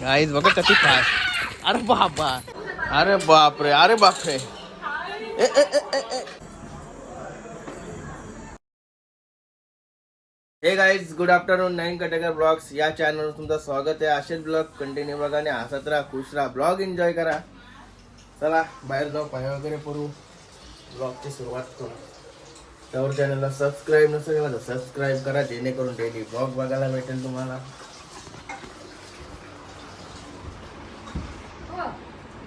Guys बघा कशी fast अरे बापा अरे बापरे अरे बापरे ए, ए, ए, ए, ए. Hey guys good afternoon Nain Katekar blogs या चॅनलवर तुमचं स्वागत आहे. असेच ब्लॉग कंटिन्यू बघा आणि हसत राहा खुश राहा. ब्लॉग एन्जॉय करा. चला बाहेर जाऊ पाय वगैरे पडू. ब्लॉगची सुरुवात करू. त्यावर चॅनलला सबस्क्राईब नसेल केलं तर सबस्क्राईब करा जेणेकरून डेली ब्लॉग बघायला भेटेल तुम्हाला.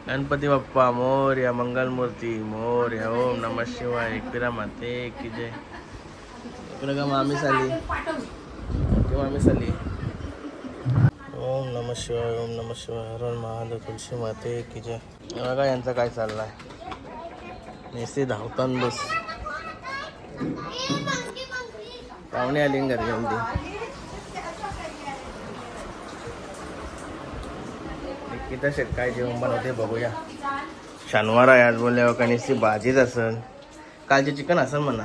गणपती बाप्पा मोर्या मंगलमूर्ती मोर्या ओम नम शिवाय एकविरा माते की जय इकडे का मामी साली इकडे मामी साली ओम नम शिवाय ओम नम शिवाय हरण महादेव तुळशी माते की जय बघा यांचं काय चाललंय. नेसे धावतान बस. पाहुणे आली घरी जल्दी निकिता शेट काय जेवण बनवते बघूया. शनिवार आहे आज बोलल्यावर का नुसती भाजीच असन. कालचे चिकन असेल म्हणा.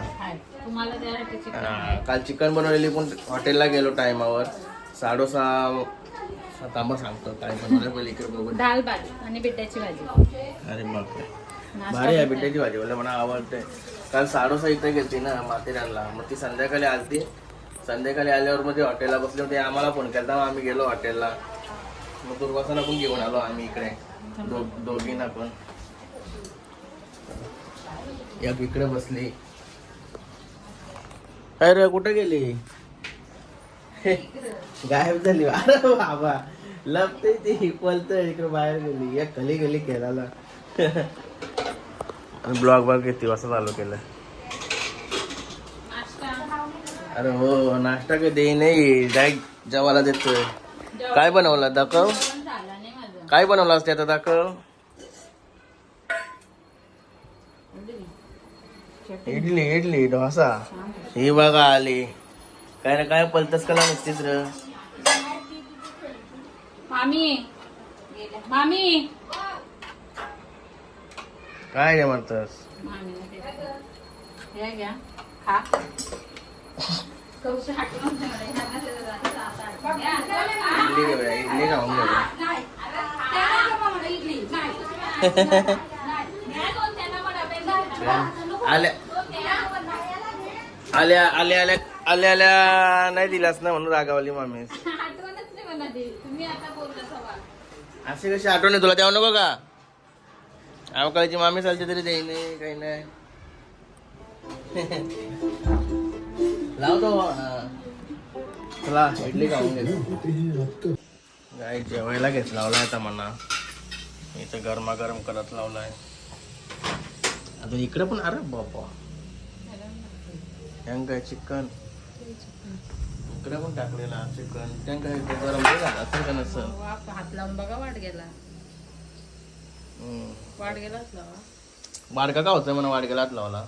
हा, काल चिकन बनवलेली पण हॉटेलला गेलो टायमावर. साडोसहा थांबा सांगतो काय बनवलं पहिले इकडे बघू दाल भात आणि बिड्याची भाजी. अरे बापरे. भारी आहे बिट्याची भाजी मला मला आवडते. काल साडोसा इथे गेलती ना माथेरानला. मग ती संध्याकाळी आलती. संध्याकाळी आल्यावर मग ते हॉटेलला बसले होते. आम्हाला फोन केला मग आम्ही गेलो हॉटेलला. मग दुर्वासाला पण घेऊन आलो आम्ही इकडे. दो दोघींना पण. एक इकडे बसली. अरे कुठे गेली? गायब झाली. अरे बाबा लपते ती पलतय इकडे बाहेर गेली. एक गली गली केला ब्लॉग बॉग किती वाजता चालू केलं. अरे हो नाश्ता कधी? नाही डायरेक्ट जेवायला देतोय. काय बनवलं? दाखव. काय बनवलं असते आता? दाखव. इडली इडली डोसा. ही बघा आली. काय ना काय पलतस कला नसतीच र. मामी. मामी. काय रे म्हणतस? मामी कौशी. इडली घेऊया इडली खाऊन घेऊया. आल्या. आल्या आल्या आल्या आल्या आल्या. नाही दिलास ना म्हणून रागावली मामी. आठवणच नाही मला ती. तुम्ही आता बोलला सवाल अशी कशी आठवण आहे तुला? द्यावं नको का? अवकाळीची मामी चालते तरी देई नाही काही नाही. लावतो हा. चला इडली खाऊन घेतो काय जेवायला घेत लावलाय आता म्हणा इथं गरमागरम करत लावलाय. आता इकडे पण अरे बापा. यांग काय चिकन इकडे पण टाकलेला चिकन त्यांना काय ते गरम झालं असेल का नसेल वा- हात लावून बघा वाट गेला. वाट गेलाच लावा. वाडका का होतं म्हणा वाडक्यालाच लावला?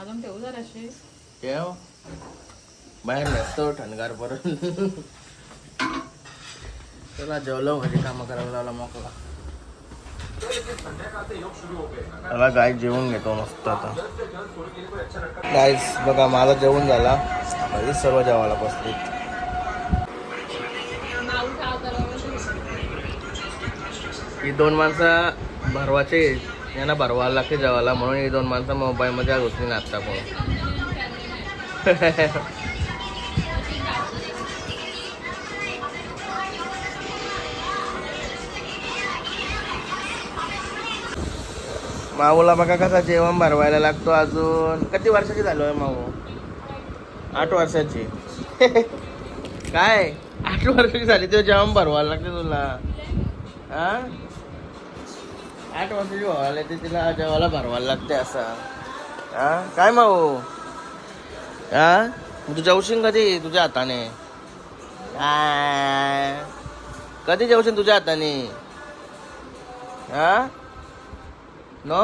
अजून ठेवू जराशे. ठेव. बाहेर नसतो ठणगार परत चला जेवलो घरी कामं करायला लावला मोकळा. मला गाय जेवून घेतो मस्त आता. गायस बघा माझा जेवण झाला. घरी सर्व जेवायला बसली ही दोन माणसं भरवाचे यांना भरवायला लागते जेवायला म्हणून ही दोन माणसं मोबाईलमध्ये घुसली नाचता आत्ता पण माऊला बघा कसा जेवण भरवायला लागतो अजून. किती वर्षाची झालो आहे माऊ? आठ वर्षाची. काय? आठ वर्षाची झाली तेव्हा जेवण भरवायला लागते तुला. हा आठ वर्षाची व्हायला ते तिला जेवायला भरवायला लागते असं. हा काय माऊ? हा तू जेवशील कधी तुझ्या हाताने आ, कधी जेवशील तुझ्या हाताने हा नो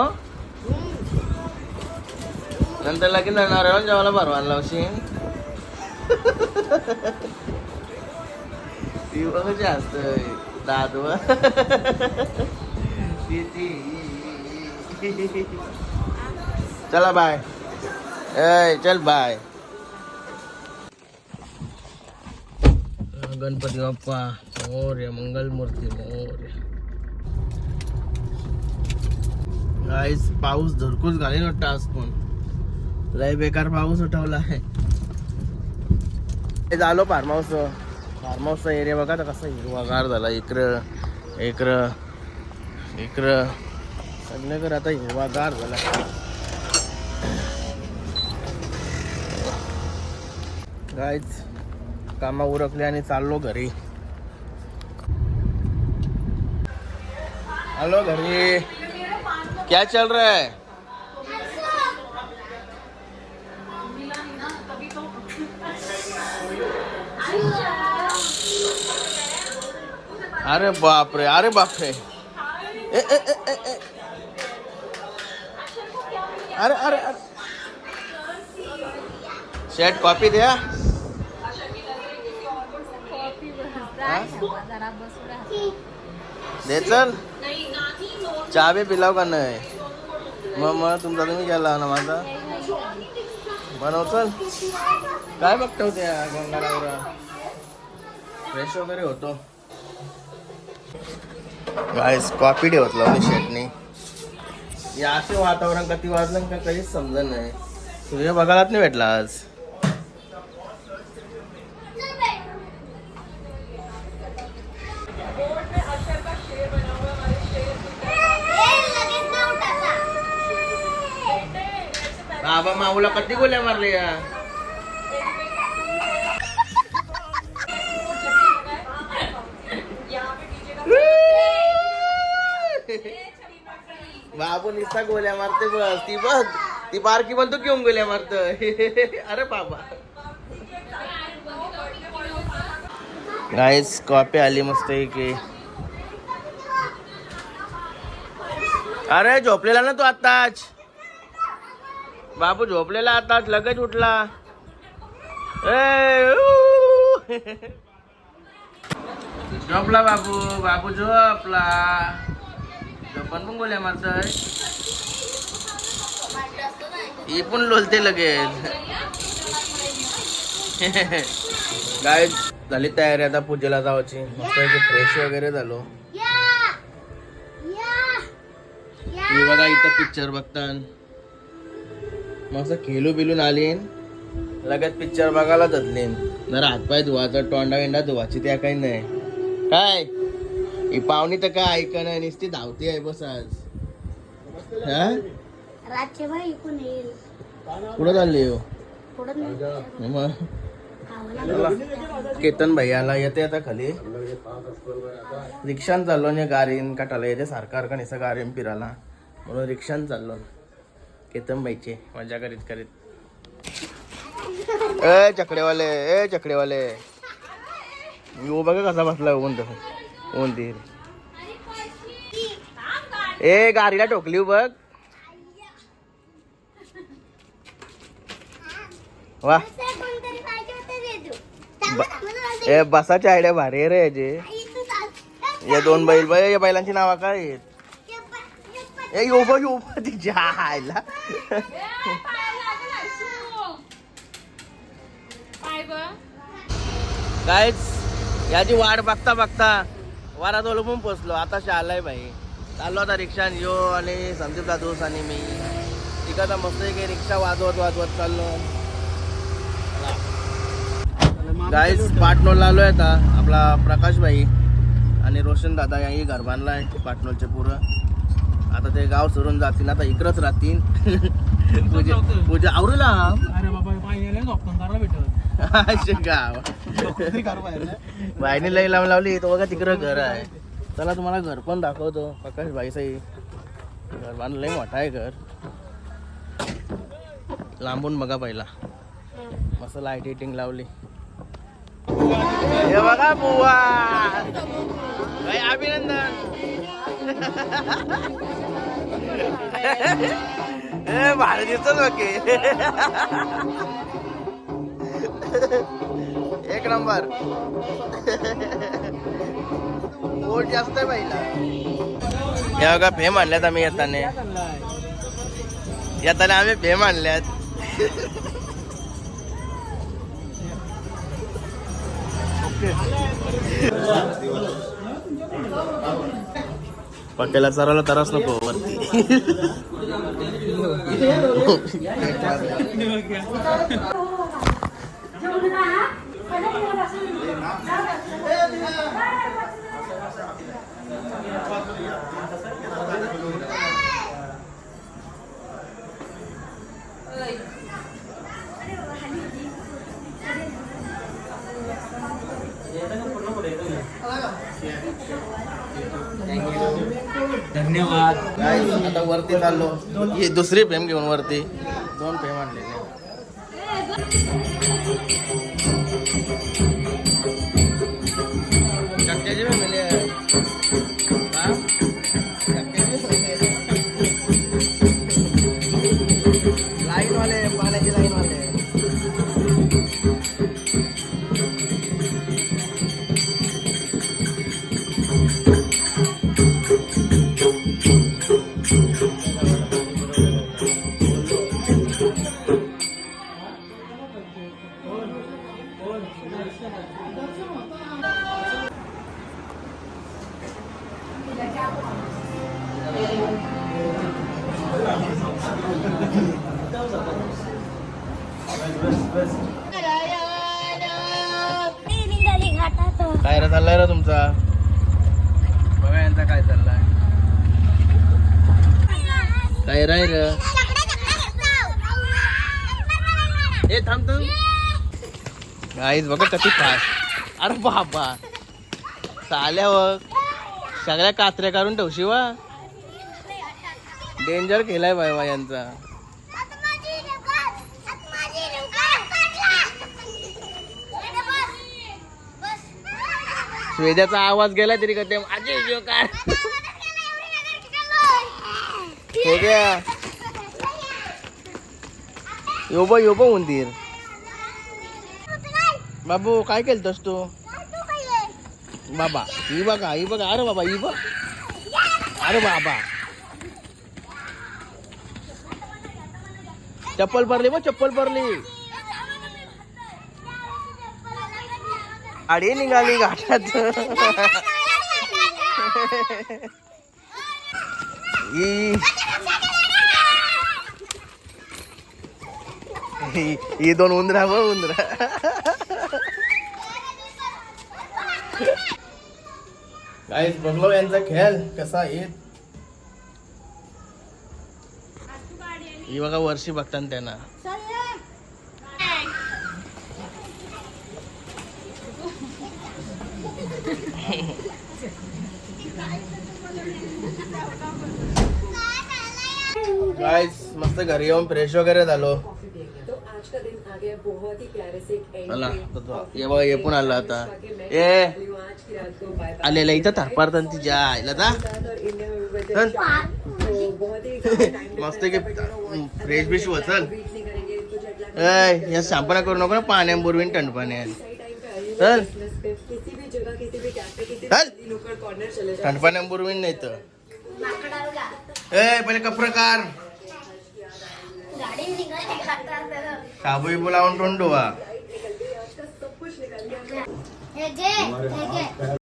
नंतर लगेच जाणार जेवायला भरवायला लावशील ती बघ जास्त दादू ती ती चला बाय ए चल बाय गणपती बाप्पा. मोर्या मंगलमूर्ती मोर्या. गाईस पाऊस धरकूच घालीन वाटतं आज पण. लय बेकार पाऊस उठवला आहे. हे झालो फार्म हाऊस फार्म हाऊसचा एरिया बघा आता कसा हिरवागार झाला इकडं इकडं इकडं. सगळीकडे आता हिरवागार झाला. गाईच कामा उरकले चाललो घरी. हॅलो घरी. क्या चल रहा है? अरे बाप रे अरे बाप रे. ए, ए, ए, ए, ए. अरे अरे अरे. शेट कॉपी द्या. दे चल. चहा बी पिलाव का नाही? मग मग तुमचा तुम्ही गेला ना माझा? बनव चल. काय बघतो त्या गंगारावर? फ्रेश वगैरे होतो. गायस कॉफी ठेवत लावली शेटनी. या असे वातावरण कधी वाजलं का काहीच समजत नाही. सूर्य बघायलाच नाही भेटला आज. बाबा माऊला कधी गोल्या मारले या? बाबू निस्ता गोल्या मारते बस. ती बघ. ती बारकी पण तू घेऊन गोल्या मारत अरे बाबा. गाईस कॉपी आली मस्त की अरे झोपलेला ना तू आताच बाबू झोपलेला आताच लगेच उठला. झोपला बाबू बाबू झोपला. झोपण पण गोल्या मारतय ही पण लोलते लगेच. काय झाली तयारी आता पूजेला जावाची मस्त फ्रेश वगैरे झालो. मी बघा इथं पिक्चर बघतान. मस्त खेळू बिलून आलीन लगेच पिक्चर बघायला जातलीन जरा हातपाय धुवायचं तोंडा विंडा धुवायची त्या काही नाही. काय? ही पाहुणी तर काय ऐक नाही नुसती धावती आहे बस आज. हा? कुठं चालली हो. मग. केतन भैयाला येते आता खाली. रिक्षान चाललो आणि गाडीन काटाला येते सारखा का निसं गाडीन फिरायला. म्हणून रिक्षान चाललो. केतनबाईचे मजा करीत करीत. ए चकडेवाले ए चकडेवाले. यो बघा कसा बसला ऊन तर ऊन तीर ए गाडीला ठोकली बघ. वा. ए बसाच्या आयडिया भारी आहे रे जे या दोन बैल बाई या बैलांची नावा काय आहेत? ए तिच्या आयला. याची वाट बघता बघता वारात ओलपून पोचलो. आता शालाय भाई चाललो आता रिक्षा यो आणि संदीप दादूस आणि मी. तिकडं मस्त एक रिक्षा वाजवत वाजवत चाललो. गाईज पाटणोला आलोय आता आपला प्रकाश भाई आणि रोशन दादा याही घर बांधला आहे पाटनोलचे पुरं. आता ते गाव सोडून जातील आता इकडंच राहतील. पूजा पूजा आवरूला? अरे बाबा पाहिजे गाव. बाईने लई लावून लावली तो बघा तिकडं घर आहे. चला तुम्हाला घर पण दाखवतो प्रकाश भाई साई. घर बांधलं लई मोठा आहे घर. लांबून बघा पहिला. मस्त लाइट हिटिंग लावली. हे बघा बुवा. भाई अभिनंदन. ए भारी दिसतो बाकी एक नंबर. पोट जास्त आहे बाईला. हे बघा फेम आणल्यात आम्ही येताने. येताना आम्ही फेम आणल्यात ओके. पक्याला चरायला त्रास नको वरती धन्यवाद. आता वरती चाललो. ही दुसरी फेम घेऊन वरती. दोन फेम आणलेले काय रे चाललाय रे तुमचा? बघा यांचा काय चाललाय. काय राय र? ए थांब थांब. गाईज बघा कशी फास्ट अरे बाबा. चाल्यावर सगळ्या कात्र्या काढून ठेवशी वा. डेंजर केलाय बाबा यांचा. स्वेद्याचा आवाज गेला तरी कधी माझे जीव काय? हो हे घ्या योबा योबो उंदीर. बाबू काय केलतस तू? बाबा ही बघा ही बघा. अरे बाबा ही बघ. अरे बाबा. चप्पल भरली बघ चप्पल भरली गाडी निघाली घाटात. ही. दोन उंदरा व उंदरा. गाईस बघलो यांचा खेळ कसा येत ही बघा वर्षी बघताना त्यांना. गाईस मस्त घरी येऊन फ्रेश वगैरे झालो. ये पण आलं आता. ए! आलेला इथं थारपार तिच्या आईला जा चल. मस्त की फ्रेश बिश चल. ए या सांपणा करू नको ना पाण्या बुरवीन टंड पाण्या चल. चल. थंड पाण्या बुरवीन नाही तर ए पहिले कप्रकार गाडी निघाली घाटात साबू बिबू